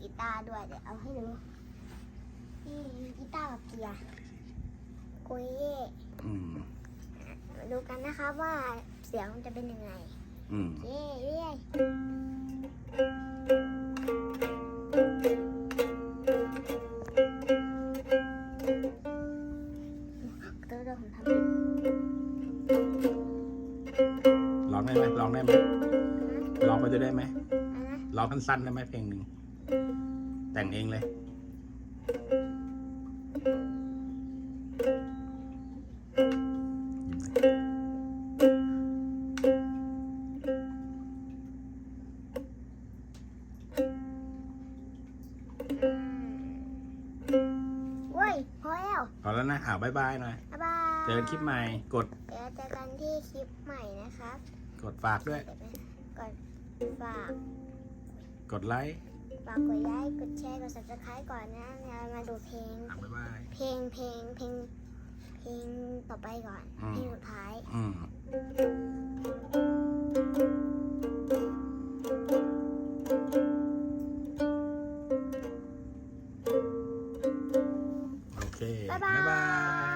กีตาร์ด้วยเดี๋ยวเอาให้ดูนี่กีตาร์กับเกียร์โกยเย่อืมมาดูกันนะครับว่าเสียงมันจะเป็นยังไงอืมเย่เย่ตัวเดียวผมทำผิดร้องได้ไหมร้องได้ไหมร้องไปจะได้ไหมนะนะ ร้องสั้นๆได้ไหมเพลงหนึ่งแต่งเองเลย เว้ยพอแล้วพอแล้วนะอ่าบายบายหน่อย บ๊ายบายเจอกันคลิปใหม่ กด เดี๋ยวเจอกันที่คลิปใหม่นะครับกดฝากด้วยเดี๋ยวไปกดฝาก กดไลค์ฝากกดไลค์ กดแชร์ กด subscribe ก่อนนะเรามาดูเพลง อะบายบาย เพลง เพลง เพลง เพลงต่อไปก่อน อืม เพลงสุดท้าย อืมโอเค บ๊ายบายบ๊ายบาย